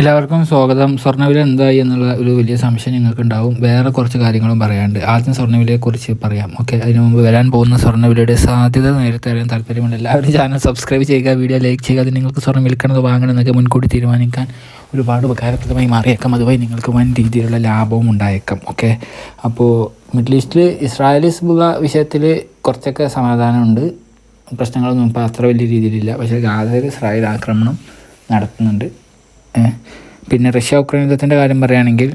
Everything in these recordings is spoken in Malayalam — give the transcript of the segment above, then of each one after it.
എല്ലാവർക്കും സ്വാഗതം. സ്വർണവില എന്തായി എന്നുള്ള ഒരു വലിയ സംശയം നിങ്ങൾക്ക് ഉണ്ടാവും വേറെ കുറച്ച് കാര്യങ്ങളും പറയാണ്ട് ആദ്യം സ്വർണവിലയെക്കുറിച്ച് പറയാം. ഓക്കെ അതിനു മുമ്പ് വരാൻ പോകുന്ന സ്വർണവിലയുടെ സാധ്യത നേരത്തെ അറിയാൻ താല്പര്യമുണ്ട്. എല്ലാവരും ചാനൽ സബ്സ്ക്രൈബ് ചെയ്യുക വീഡിയോ ലൈക്ക് ചെയ്യുക. അത് നിങ്ങൾക്ക് സ്വർണം വിൽക്കണത് വാങ്ങണം എന്നൊക്കെ മുൻകൂട്ടി തീരുമാനിക്കാൻ ഒരുപാട് ഉപകാരപ്രദമായി മാറിയേക്കാം. അതുവഴി നിങ്ങൾക്ക് വൻ രീതിയിലുള്ള ലാഭവും ഉണ്ടായേക്കാം. ഓക്കെ അപ്പോൾ മിഡിൽ ഈസ്റ്റിൽ ഇസ്രായേൽ വിഷയത്തിൽ കുറച്ചൊക്കെ സമാധാനമുണ്ട്. പ്രശ്നങ്ങളൊന്നും ഇപ്പോൾ അത്ര വലിയ രീതിയിലില്ല. പക്ഷേ ഗാസയിൽ ഇസ്രായേൽ ആക്രമണം നടത്തുന്നുണ്ട്. പിന്നെ റഷ്യ ഉക്രൈൻ യുദ്ധത്തിന്റെ കാര്യം പറയുകയാണെങ്കിൽ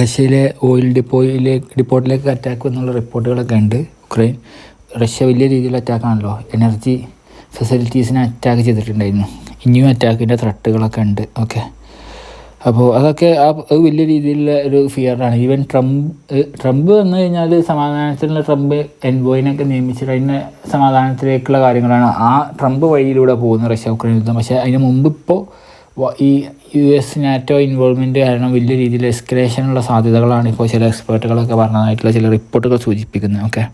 റഷ്യയിലെ ഓയിൽ ഡിപ്പോയിലെ ഡിപ്പോട്ടിലേക്ക് അറ്റാക്ക് എന്നുള്ള റിപ്പോർട്ടുകളൊക്കെ ഉണ്ട്. ഉക്രൈൻ റഷ്യ വലിയ രീതിയിൽ അറ്റാക്കാണല്ലോ എനർജി ഫെസിലിറ്റീസിനെ അറ്റാക്ക് ചെയ്തിട്ടുണ്ടായിരുന്നു. ഇനിയും അറ്റാക്കിന്റെ ത്രട്ടുകളൊക്കെ ഉണ്ട്. ഓക്കെ അപ്പോൾ അതൊക്കെ ആ വലിയ രീതിയിലുള്ള ഒരു ഫിയറാണ് ഈവൻ ട്രംപ് ട്രംപ് വന്നു കഴിഞ്ഞാൽ സമാധാനത്തിലുള്ള ട്രംപ് എൻബോയിനൊക്കെ നിയമിച്ചിട്ട് അതിന്റെ സമാധാനത്തിലേക്കുള്ള കാര്യങ്ങളാണ്. ആ ട്രംപ് വഴിയിലൂടെ പോകുന്നത് റഷ്യ ഉക്രൈൻ യുദ്ധം. പക്ഷേ അതിന് മുമ്പ് ഇപ്പോൾ ഈ യു എസ് നാറ്റോ ഇൻവോൾവ്മെന്റ് കാരണം വലിയ രീതിയിൽ എസ്കലേഷനുള്ള സാധ്യതകളാണ് ഇപ്പോൾ ചില എക്സ്പേർട്ടുകളൊക്കെ പറഞ്ഞതായിട്ടുള്ള ചില റിപ്പോർട്ടുകൾ സൂചിപ്പിക്കുന്നത്. ഓക്കെ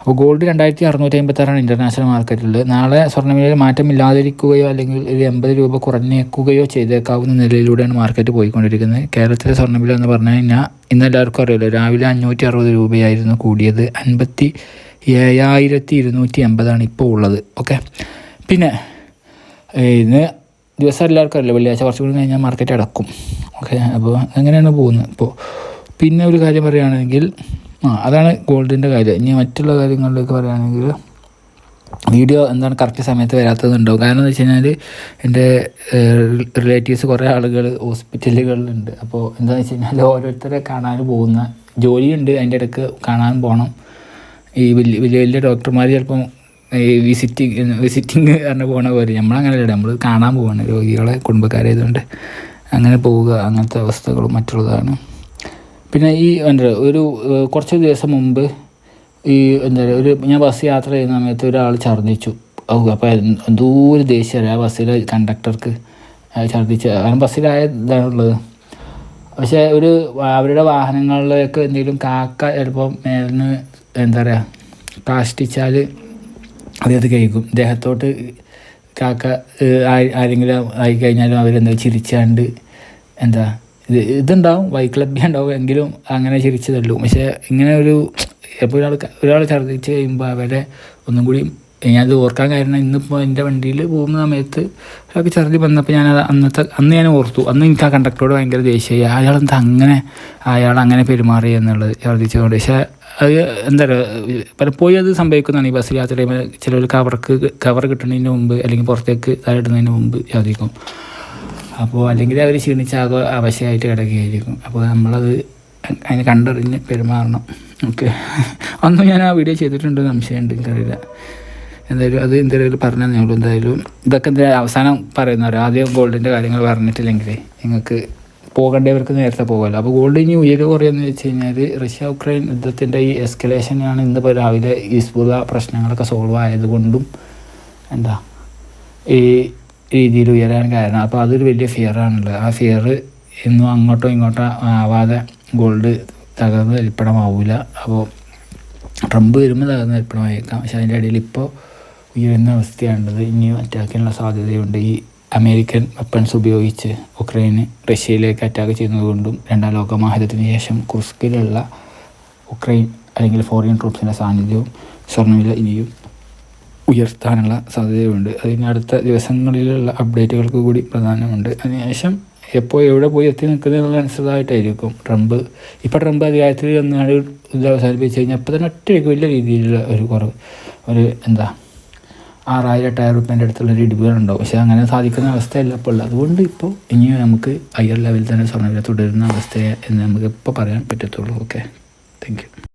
അപ്പോൾ ഗോൾഡ് രണ്ടായിരത്തി അറുന്നൂറ്റി അമ്പത്താറാണ് ഇന്റർനാഷണൽ മാർക്കറ്റിൽ നാളെ സ്വർണവിലയിൽ മാറ്റമില്ലാതിരിക്കുകയോ അല്ലെങ്കിൽ ഒരു എൺപത് രൂപ കുറഞ്ഞേക്കുകയോ ചെയ്തേക്കാവുന്ന നിലയിലൂടെയാണ് മാർക്കറ്റ് പോയിക്കൊണ്ടിരിക്കുന്നത്. കേരളത്തിലെ സ്വർണവില എന്ന് പറഞ്ഞു കഴിഞ്ഞാൽ ഇന്ന് എല്ലാവർക്കും അറിയില്ല രാവിലെ അഞ്ഞൂറ്റി അറുപത് രൂപയായിരുന്നു കൂടിയത്. അൻപത്തി ഏഴായിരത്തി ഇരുന്നൂറ്റി എൺപതാണ് ഇപ്പോൾ ഉള്ളത്. ഓക്കെ പിന്നെ ഇന്ന് ദിവസം എല്ലാവർക്കും അറിയില്ല വെള്ളിയാഴ്ച കുറച്ച് കൂടി കഴിഞ്ഞാൽ മാർക്കറ്റ് അടക്കും. ഓക്കെ അപ്പോൾ അങ്ങനെയാണ് പോകുന്നത്. ഇപ്പോൾ പിന്നെ ഒരു കാര്യം പറയുകയാണെങ്കിൽ ആ അതാണ് ഗോൾഡിന്റെ കാര്യം. ഇനി മറ്റുള്ള കാര്യങ്ങളിലേക്ക് പറയുകയാണെങ്കിൽ വീഡിയോ എന്താണ് കറക്റ്റ് സമയത്ത് വരാത്തതുണ്ടാവും കാരണം എന്ന് വെച്ച് കഴിഞ്ഞാൽ എന്റെ റിലേറ്റീവ്സ് കുറേ ആളുകൾ ഹോസ്പിറ്റലുകളിലുണ്ട്. അപ്പോൾ എന്താണെന്ന് വെച്ച് കഴിഞ്ഞാൽ ഓരോരുത്തരെ കാണാൻ പോകുന്ന ജോലിയുണ്ട്. അതിന്റെ ഇടയ്ക്ക് കാണാൻ പോകണം ഈ വലിയ വലിയ വലിയ ഡോക്ടർമാർ ചിലപ്പം ഈ വിസിറ്റിങ് വിസിറ്റിങ് പറഞ്ഞ പോകണ പോലെ. നമ്മളങ്ങനെയല്ല നമ്മൾ കാണാൻ പോവാണ്. രോഗികളെ കുടുംബക്കാരായതുകൊണ്ട് അങ്ങനെ പോവുക അങ്ങനത്തെ അവസ്ഥകളും മറ്റുള്ളതാണ്. പിന്നെ ഈ എന്താ ഒരു കുറച്ച് ദിവസം മുമ്പ് ഈ എന്താ ഒരു ഞാൻ ബസ് യാത്ര ചെയ്യുന്ന സമയത്ത് ഒരാൾ ഛർദ്ദിച്ചു. ഓ അപ്പോൾ ഒരു ദേഷ്യം ആ ബസ്സിലെ കണ്ടക്ടർക്ക് ഛർദ്ദിച്ച്. കാരണം ബസ്സിലായ ഇതാണുള്ളത് പക്ഷേ ഒരു അവരുടെ വാഹനങ്ങളിലൊക്കെ എന്തെങ്കിലും കാക്ക ചിലപ്പം മേലിന് എന്താ പറയുക കാഷ്ടിച്ചാൽ അദ്ദേഹത്ത് കഴിക്കും ദേഹത്തോട്ട് കാക്ക ആരെങ്കിലും ആയി കഴിഞ്ഞാലും അവരെന്താ ചിരിച്ചാണ്ട് എന്താ ഇത് ഇതുണ്ടാവും. വൈക്ലബ്യം ഉണ്ടാവും എങ്കിലും അങ്ങനെ ചിരിച്ചതല്ലു പക്ഷേ ഇങ്ങനെ ഒരു എപ്പോൾ ഒരാൾ ഒരാൾ ഛർദ്ദിച്ച് കഴിയുമ്പോൾ അവരെ ഒന്നും കൂടി ഞാനത് ഓർക്കാൻ കാരണം ഇന്നിപ്പോൾ എന്റെ വണ്ടിയിൽ പോകുന്ന സമയത്ത് ഒരാൾക്ക് ഛർദി വന്നപ്പോൾ ഞാൻ അന്നത്തെ അന്ന് ഞാൻ ഓർത്തു. അന്ന് എനിക്ക് ആ കണ്ടക്ടറോട് ഭയങ്കര ദേഷ്യമായി അയാളെന്താ അങ്ങനെ അയാൾ അങ്ങനെ പെരുമാറി എന്നുള്ളത് ഛർദിച്ചതുകൊണ്ട് പക്ഷേ അത് എന്താ പറയുക പലപ്പോഴും അത് സംഭവിക്കുന്നതാണ് ഈ ബസ് യാത്ര ചെയ്യുമ്പോൾ. ചിലർ കവർക്ക് കവർ കിട്ടുന്നതിന് മുമ്പ് അല്ലെങ്കിൽ പുറത്തേക്ക് തലയിടുന്നതിന് മുമ്പ് ഛർദിക്കും അപ്പോൾ അല്ലെങ്കിൽ അവർ ക്ഷീണിച്ചാകെ അവശയായിട്ട് കിടക്കുകയായിരിക്കും. അപ്പോൾ നമ്മളത് അതിനെ കണ്ടറിഞ്ഞ് പെരുമാറണം. ഓക്കെ. അന്ന് ഞാൻ ആ വീഡിയോ ചെയ്തിട്ടുണ്ട് സംശയമുണ്ട് എനിക്കറിയില്ല. എന്തായാലും അത് എന്തെങ്കിലും പറഞ്ഞാൽ നിങ്ങൾ എന്തായാലും ഇതൊക്കെ എന്താ അവസാനം പറയുന്നവരോ ആദ്യം ഗോൾഡിന്റെ കാര്യങ്ങൾ പറഞ്ഞിട്ടില്ലെങ്കിൽ നിങ്ങൾക്ക് പോകേണ്ടവർക്ക് നേരത്തെ പോകുമല്ലോ. അപ്പോൾ ഗോൾഡ് ഇനി ഉയരുക കുറയെന്ന് വെച്ച് കഴിഞ്ഞാൽ റഷ്യ ഉക്രൈൻ യുദ്ധത്തിന്റെ ഈ എസ്കലേഷനാണ് ഇന്നിപ്പോൾ രാവിലെ ഈസ്ബുദ പ്രശ്നങ്ങളൊക്കെ സോൾവ് ആയതുകൊണ്ടും എന്താ ഈ രീതിയിൽ ഉയരാൻ കാരണം. അപ്പോൾ അതൊരു വലിയ ഫിയറാണുള്ളത് ആ ഫിയർ ഇന്നും അങ്ങോട്ടോ ഇങ്ങോട്ടോ ആവാതെ ഗോൾഡ് തകർന്ന് തരിപ്പണമാവില്ല അപ്പോൾ ട്രംപ് വരുമ്പോൾ തകർന്ന് തരിപ്പണമായേക്കാം പക്ഷെ അതിന്റെ ഇടയിൽ ഇപ്പോൾ ഉയരുന്ന അവസ്ഥയാണുള്ളത്. ഇനിയും അറ്റാക്കിനുള്ള സാധ്യതയുണ്ട്. ഈ അമേരിക്കൻ വെപ്പൺസ് ഉപയോഗിച്ച് ഉക്രൈന് റഷ്യയിലേക്ക് അറ്റാക്ക് ചെയ്യുന്നതുകൊണ്ടും രണ്ടാം ലോക ശേഷം കുർസ്കിലുള്ള ഉക്രൈൻ അല്ലെങ്കിൽ ഫോറിൻ ട്രൂപ്സിന്റെ സാന്നിധ്യവും സ്വർണവില ഇനിയും ഉയർത്താനുള്ള സാധ്യതയുണ്ട്. അതിന് അടുത്ത ദിവസങ്ങളിലുള്ള അപ്ഡേറ്റുകൾക്ക് കൂടി പ്രധാനമുണ്ട്. അതിനുശേഷം എപ്പോൾ എവിടെ പോയി എത്തി നിൽക്കുന്നതിനനുസൃതമായിട്ടായിരിക്കും ട്രംപ്. ഇപ്പോൾ ട്രംപ് അധികാരത്തിൽ വന്നാണ് ഇത് അവസാനിപ്പിച്ച് കഴിഞ്ഞാൽ അപ്പോൾ തന്നെ ഒറ്റയ്ക്ക് വലിയ രീതിയിലുള്ള ഒരു കുറവ് ഒരു എന്താ ആറായിരം എട്ടായിരം റുപ്യന്റെ അടുത്തുള്ള ഒരു ഇടിവുകളുണ്ടാവും. പക്ഷേ അങ്ങനെ സാധിക്കുന്ന അവസ്ഥയല്ല ഇപ്പോൾ ഉള്ളത്. അതുകൊണ്ട് ഇപ്പോൾ ഇനിയും നമുക്ക് ഹയർ ലെവലിൽ തന്നെ സ്വർണവില തുടരുന്ന അവസ്ഥയെ എന്ന് നമുക്ക് ഇപ്പോൾ പറയാൻ പറ്റത്തുള്ളൂ. Okay thank